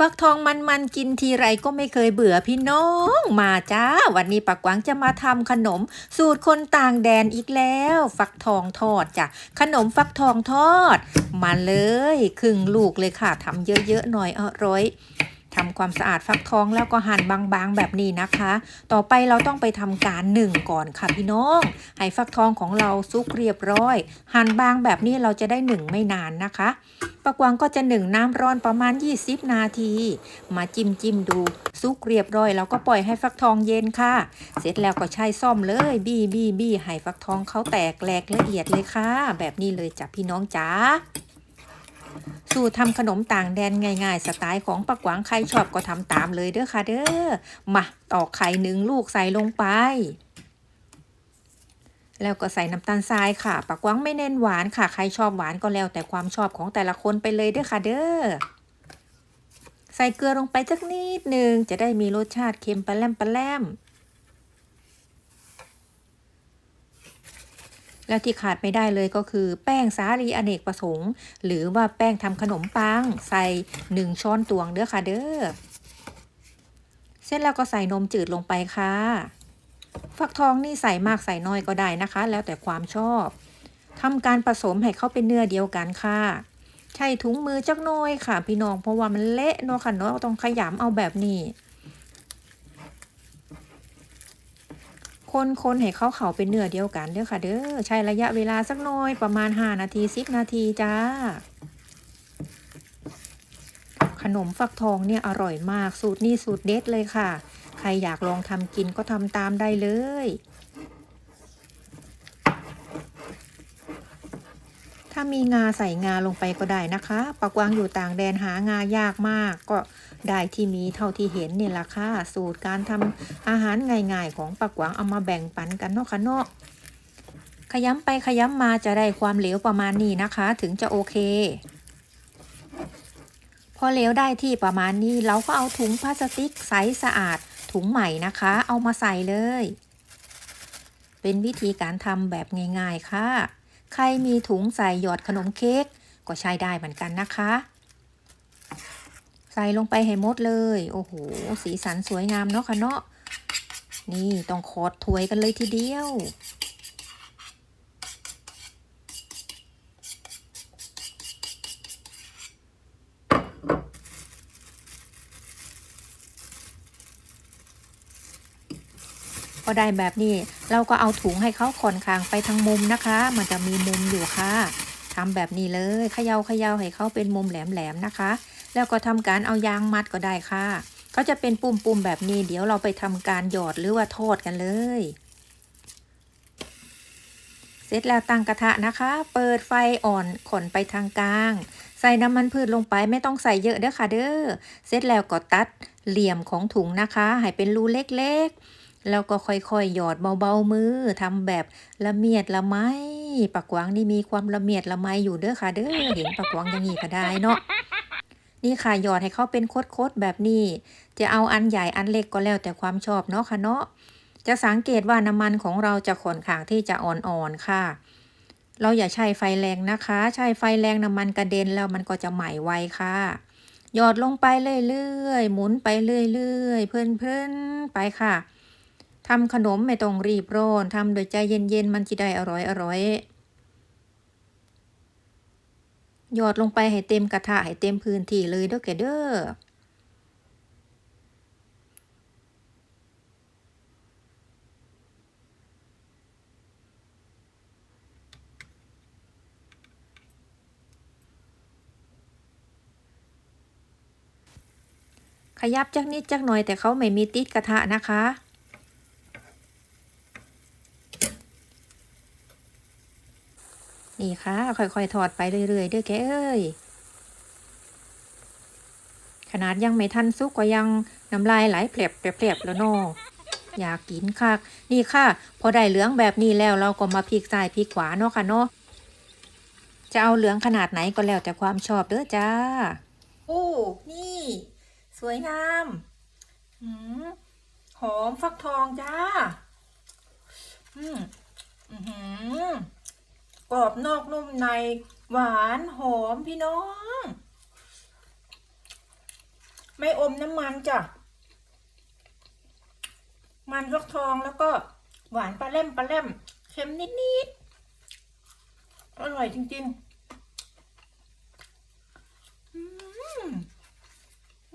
ฟักทองมันมันกินทีไรก็ไม่เคยเบื่อพี่น้องมาจ้า วันนี้ปักหวังจะมาทำขนม สูตรคนต่างแดนอีกแล้ว ฟักทองทอดจ้ะขนมฟักทองทอด มาเลยครึ่งลูกเลยค่ะทำเยอะๆหน่อยอร่อย ทำความสะอาดฟักทองแล้วก็หั่นบางๆแบบนี้นะคะ ต่อไปเราต้องไปทำการหนึ่งก่อนค่ะพี่น้อง ให้ฟักทองของเราซุกเรียบร้อย หั่นบางแบบนี้เราจะได้หนึ่งไม่นานนะคะปักวังก็จะหนึ่งน้ำร้อนประมาณ 20 นาที มาจิ้มจิ้มดูซุกเรียบร้อยแล้วก็ปล่อยให้ฟักทองเย็นค่ะ เสร็จแล้วก็ใช้ซ่อมเลยบี้บี้บี้ให้ฟักทองเขาแตกแหลกละเอียดเลยค่ะ แบบนี้เลยจ้ะพี่น้องจ๋า สูตรทำขนมต่างแดนง่ายๆ สไตล์ของปักหวังใครชอบก็ทำตามเลยเด้อค่ะเด้อ มาตอกไข่หนึ่งลูกใส่ลงไป แล้วก็ใส่น้ำตาลทรายค่ะ ปักหวังไม่เน้นหวานค่ะ ใครชอบหวานก็แล้วแต่ความชอบของแต่ละคนไปเลยเด้อค่ะเด้อ ใส่เกลือลงไปสักนิดหนึ่งจะได้มีรสชาติเค็มปลาแลมปลาแลม แล้วที่ขาดไม่ได้เลยก็คือ แป้งสาลีอเนกประสงค์ หรือว่าแป้งทำขนมปังใส่หนึ่งช้อนตวงเด้อค่ะเด้อเสร็จแล้วก็ใส่นมจืดลงไปค่ะ ฟักทองนี่ใส่มากใส่น้อยก็ได้นะคะ แล้วแต่ความชอบทำการผสมให้เข้าเป็นเนื้อเดียวกันค่ะใช้ถุงมือจักน้อยค่ะ พี่น้องเพราะว่ามันเละเนาะค่ะเนาะต้องขยำเอาแบบนี้ คนคนให้เขาเขาเป็นเนื้อเดียวกันเด้อค่ะ เด้อใช้ระยะเวลาสักหน้อยประมาณ 5 นาที10นาทีจ้า ขนมฟักทองเนี่ยอร่อยมากสูตรนี้สูตรเด็ดเลยค่ะ ใครอยากลองทำกินก็ทำตามได้เลย ถ้ามีงาใส่งาลงไปก็ได้นะคะ ปักวางอยู่ต่างแดนหางายากมาก ก็ได้ที่มีเท่าที่เห็นเนี่ยละค่ะ สูตรการทำอาหารง่ายๆ ของปักวังเอามาแบ่งปันกันเนาะค่ะเนาะขย้ำไปขย้ำมาจะได้ความเหลวประมาณนี้นะคะ ถึงจะโอเค พอเหลวได้ที่ประมาณนี้เราก็เอาถุงพลาสติกใสสะอาดถุงใหม่นะคะ เอามาใส่เลย เป็นวิธีการทำแบบง่ายๆค่ะ ใครมีถุงใส่หยอดขนมเค้กก็ใช้ได้เหมือนกันนะคะ ใส่ลงไปให้หมดเลย โอ้โห สีสันสวยงามเนาะค่ะเนาะ นี่ต้องขอดถวยกันเลยทีเดียว พอได้แบบนี้ เราก็เอาถุงให้เขาค่อนข้างไปทางมุมนะคะ มันจะมีมุมอยู่ค่ะทำแบบนี้เลยเขยา่าเขย่าให้เขาเป็นมุมแหลมๆนะคะ แล้วก็ทำการเอายางมัดก็ได้ค่ะเขาจะเป็นปุ่มๆแบบนี้ เดี๋ยวเราไปทำการหยอดหรือว่าทอดกันเลย เสร็จแล้วตั้งกระทะนะคะ เปิดไฟอ่อนขนไปทางกลาง ใส่น้ำมันพืชลงไปไม่ต้องใส่เยอะเด้อค่ะเด้อ เสร็จแล้วก็ตัดเหลี่ยมของถุงนะคะ ให้เป็นรูเล็กๆ แล้วก็ค่อยๆหยอดเบาๆมือทำแบบละเมียดละไมปักวังนี่มีความละเมียดละไมอยู่เด้อค่ะ เด้อเห็นปักวังอย่างนี้ก็ได้เนาะนี่ค่ะหยอดให้เขาเป็นโคดๆแบบนี้ จะเอาอันใหญ่อันเล็กก็แล้วแต่ความชอบเนาะค่ะเนาะจะสังเกตว่าน้ำมันของเราจะค่อนข้างที่จะอ่อนๆค่ะ เราอย่าใช้ไฟแรงนะคะ ใช้ไฟแรงน้ำมันกระเด็นแล้วมันก็จะไหม้ไวค่ะ หยอดลงไปเรื่อยๆหมุนไปเรื่อยๆเพลินๆไปค่ะ ทำขนมไม่ต้องรีบร้อนทำโดยใจเย็นๆ มันจะได้อร่อยอร่อยหยอดลงไปให้เต็มกระทะให้เต็มพื้นที่เลยเด้อแกเด้อขยับจักนิดจักหน่อยแต่เขาไม่มีติดกระทะนะคะ นี่ค่ะ ค่อยๆถอดไปเรื่อยๆด้วยแกเอ้ย ขนาดยังไม่ทันซุกก็ยังน้ำลายไหลแผลบแผลบแล้วเนออยากกินคักนี่ค่ะ พอได้เหลืองแบบนี้แล้วเราก็มาพลิกซ้ายพลิกขวาเนาะค่ะเนาะจะเอาเหลืองขนาดไหนก็แล้วแต่ความชอบเด้อจ้า โอ้ นี่ สวยงามหืมหอมฟักทองจ้า อืมอือหือ กรอบนอกนุ่มในหวานหอมพี่น้อง ไม่อมน้ำมันจ้ะ มันฟักทองแล้วก็หวานปลาเล่มปลาเล่มเค็มนิดๆ อร่อยจริงๆ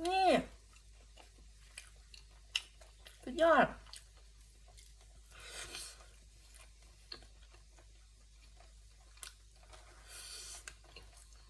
นี่ สุดยอด